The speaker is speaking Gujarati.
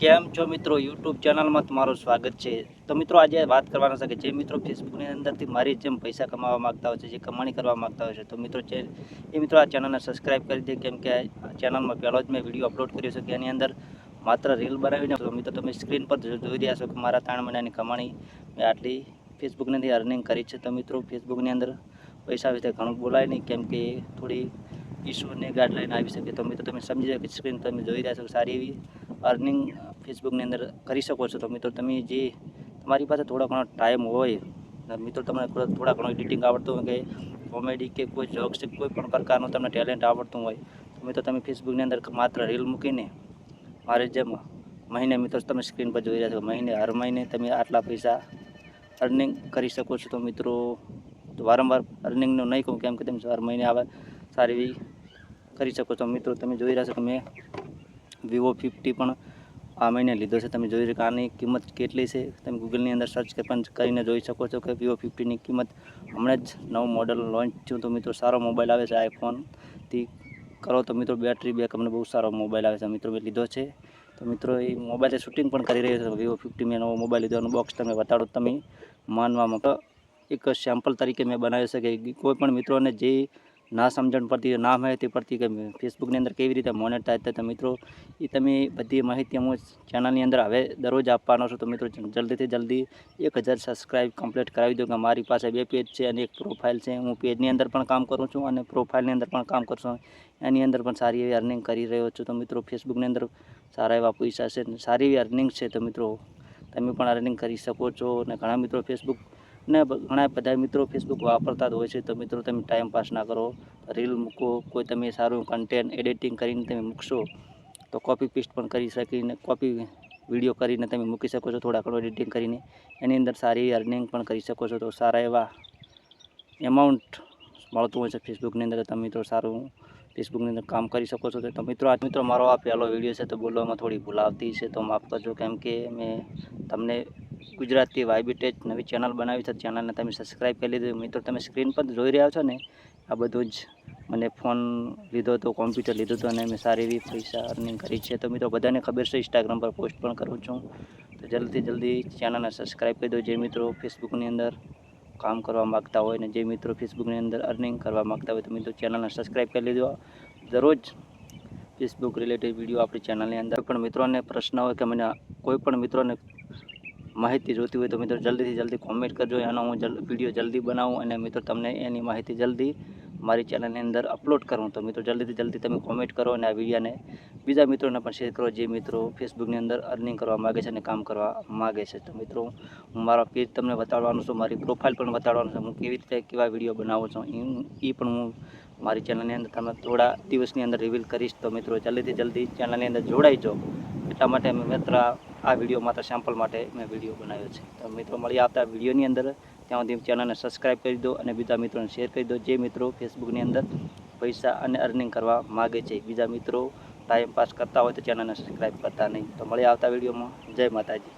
કેમ છો મિત્રો? યુટ્યુબ ચેનલમાં તમારું સ્વાગત છે. તો મિત્રો, આજે વાત કરવાના છે જે મિત્રો ફેસબુકની અંદરથી મારી જેમ પૈસા કમાવા માગતા હોય છે, જે કમાણી કરવા માંગતા હોય છે, તો મિત્રો છે એ મિત્રો આ ચેનલને સબસ્ક્રાઇબ કરી દે, કેમ કે ચેનલમાં પહેલો જ મેં વીડિયો અપલોડ કર્યો છે કે એની અંદર માત્ર રીલ બનાવીને મિત્રો તમે સ્ક્રીન પર જોઈ રહ્યા છો કે મારા ત્રણ મહિનાની કમાણી મેં આટલી ફેસબુકની અર્નિંગ કરી છે. તો મિત્રો ફેસબુકની અંદર પૈસા વિશે ઘણું બોલાય નહીં, કેમ કે થોડી ઇસ્યુની ગાઈડલાઈન આવી શકે. તો મિત્રો, તમે સમજી શકો સ્ક્રીન તમે જોઈ રહ્યા છો સારી એવી અર્નિંગ ફેસબુકની અંદર કરી શકો છો. તો મિત્રો તમે જે તમારી પાસે થોડો ઘણો ટાઈમ હોય મિત્રો તમને થોડો- ઘણો એડિટિંગ આવડતું હોય કે કોમેડી કે કોઈ જોક્સ કોઈ પણ પ્રકારનું તમને ટેલેન્ટ આવડતું હોય, તો મિત્રો તમે ફેસબુકની અંદર માત્ર રીલ મૂકીને મારે જેમ મહિને મિત્રો તમે સ્ક્રીન પર જોઈ રહ્યા છો, મહિને, હર મહિને તમે આટલા પૈસા અર્નિંગ કરી શકો છો. તો મિત્રો વારંવાર અર્નિંગનું નહીં કહું, કેમ કે તમે હર મહિને આવા સારી એવી કરી શકો છો. મિત્રો તમે જોઈ રહ્યા છો કે મેં વિવો ફિફ્ટી પણ આ મહિને લીધો છે. તમે જોઈ શકો આની કિંમત કેટલી છે. તમે ગૂગલની અંદર સર્ચ પણ કરીને જોઈ શકો છો કે વિવો ફિફ્ટીની કિંમત હમણાં જ નવું મોડલ લોન્ચ થયું. તો મિત્રો, સારો મોબાઈલ આવે છે આઈફોનથી કરો તો મિત્રો બેટરી બેક અમને બહુ સારો મોબાઈલ આવે છે. મિત્રો મેં લીધો છે. તો મિત્રો, એ મોબાઈલ શૂટિંગ પણ કરી રહ્યો છે. વિવો ફિફ્ટી મેં નવો મોબાઈલ લીધો. બોક્સ તમે બતાડો તમે માનવામાં. એક સેમ્પલ તરીકે મેં બનાવ્યો છે કે કોઈ પણ મિત્રોને જે ના સમજણ પડતી ના માહિતી પડતી કે ફેસબુકની અંદર કેવી રીતે મોનેટ થાય તો મિત્રો, એ તમે બધી માહિતી હું ચેનલની અંદર હવે દરરોજ આપવાનો છું. તો મિત્રો, જલ્દીથી જલ્દી એક હજાર સબસ્ક્રાઈબ કમ્પ્લીટ કરાવી દો, કે મારી પાસે બે પેજ છે અને એક પ્રોફાઇલ છે. હું પેજની અંદર પણ કામ કરું છું અને પ્રોફાઇલની અંદર પણ કામ કરું એની અંદર પણ સારી એવી અર્નિંગ કરી રહ્યો છું. તો મિત્રો ફેસબુકની અંદર સારા એવા પૈસા છે સારી એવી અર્નિંગ છે. તો મિત્રો, તમે પણ અર્નિંગ કરી શકો છો. અને ઘણા મિત્રો ફેસબુક ને ઘણા બધા મિત્રો ફેસબુક વાપરતા જ હોય છે. તો મિત્રો, તમે ટાઈમ પાસ ના કરો. રીલ મૂકો. કોઈ તમે સારું કન્ટેન્ટ એડિટિંગ કરીને તમે મૂકશો, તો કોપી પેસ્ટ પણ કરી શકીને કોપી વીડિયો કરીને તમે મૂકી શકો છો થોડા ઘણું એડિટિંગ કરીને. એની અંદર સારી અર્નિંગ પણ કરી શકો છો. તો સારા એવા એમાઉન્ટ મળતું હોય છે ફેસબુકની અંદર. તમે મિત્રો સારું ફેસબુકની અંદર કામ કરી શકો છો. તો મિત્રો, આ મિત્રો મારો આ પહેલો વીડિયો છે. તો બોલવામાં થોડી ભૂલ આવતી છે. તો માફ કરજો. કેમ કે મેં તમને ગુજરાતી વાયબીટેજ નવી ચેનલ બનાવી છે. ચેનલને તમે સબસ્ક્રાઈબ કરી લીધી. મિત્રો, તમે સ્ક્રીન પર જોઈ રહ્યા છો ને, આ બધું જ મને ફોન લીધો હતો કોમ્પ્યુટર લીધું હતું અને મેં સારી એવી પૈસા અર્નિંગ કરી છે. તો મિત્રો, બધાને ખબર છે ઇન્સ્ટાગ્રામ પર પોસ્ટ પણ કરું છું. તો જલ્દીથી જલ્દી ચેનલને સબસ્ક્રાઈબ કરી દો. જે મિત્રો ફેસબુકની અંદર કામ કરવા માગતા હોય ને જે મિત્રો ફેસબુકની અંદર અર્નિંગ કરવા માગતા હોય તો મિત્રો ચેનલને સબસ્ક્રાઈબ કરી લીધો. દરરોજ ફેસબુક રિલેટેડ વીડિયો આપણી ચેનલની અંદર. પણ મિત્રોને પ્રશ્ન હોય કે મને કોઈ પણ મિત્રોને માહિતી જોતી હોય તો મિત્રો જલ્દીથી જલ્દી કોમેન્ટ કરજો. એનો હું જલ વીડિયો જલ્દી બનાવું અને મિત્રો તમને એની માહિતી જલ્દી મારી ચેનલની અંદર અપલોડ કરું. તો મિત્રો જલ્દીથી જલ્દી તમે કોમેન્ટ કરો અને આ વિડીયાને બીજા મિત્રોને પણ શેર કરો જે મિત્રો ફેસબુકની અંદર અર્નિંગ કરવા માગે છે અને કામ કરવા માગે છે. તો મિત્રો હું મારા પેજ તમને બતાડવાનું છું, મારી પ્રોફાઇલ પણ બતાડવાનું છું. હું કેવી રીતે કેવા વીડિયો બનાવું છું એ પણ હું મારી ચેનલની અંદર તમે થોડા દિવસની અંદર રિવીલ કરીશ. તો મિત્રો જલ્દીથી જલ્દી ચેનલની અંદર જોડાઈ જાઓ. એટલા માટે મિત્ર આ વીડિયો માત્ર સેમ્પલ માટે મેં વીડિયો બનાવ્યો છે. તો મિત્રો મળી આવતા વિડીયોની અંદર. ત્યાં સુધી ચેનલને સબસ્ક્રાઈબ કરી દો અને બીજા મિત્રોને શેર કરી દો. જે મિત્રો ફેસબુકની અંદર પૈસા અને અર્નિંગ કરવા માગે છે, બીજા મિત્રો ટાઈમ પાસ કરતા હોય તો ચેનલને સબસ્ક્રાઈબ કરતા નહીં. તો મળી આવતા વિડીયોમાં. જય માતાજી.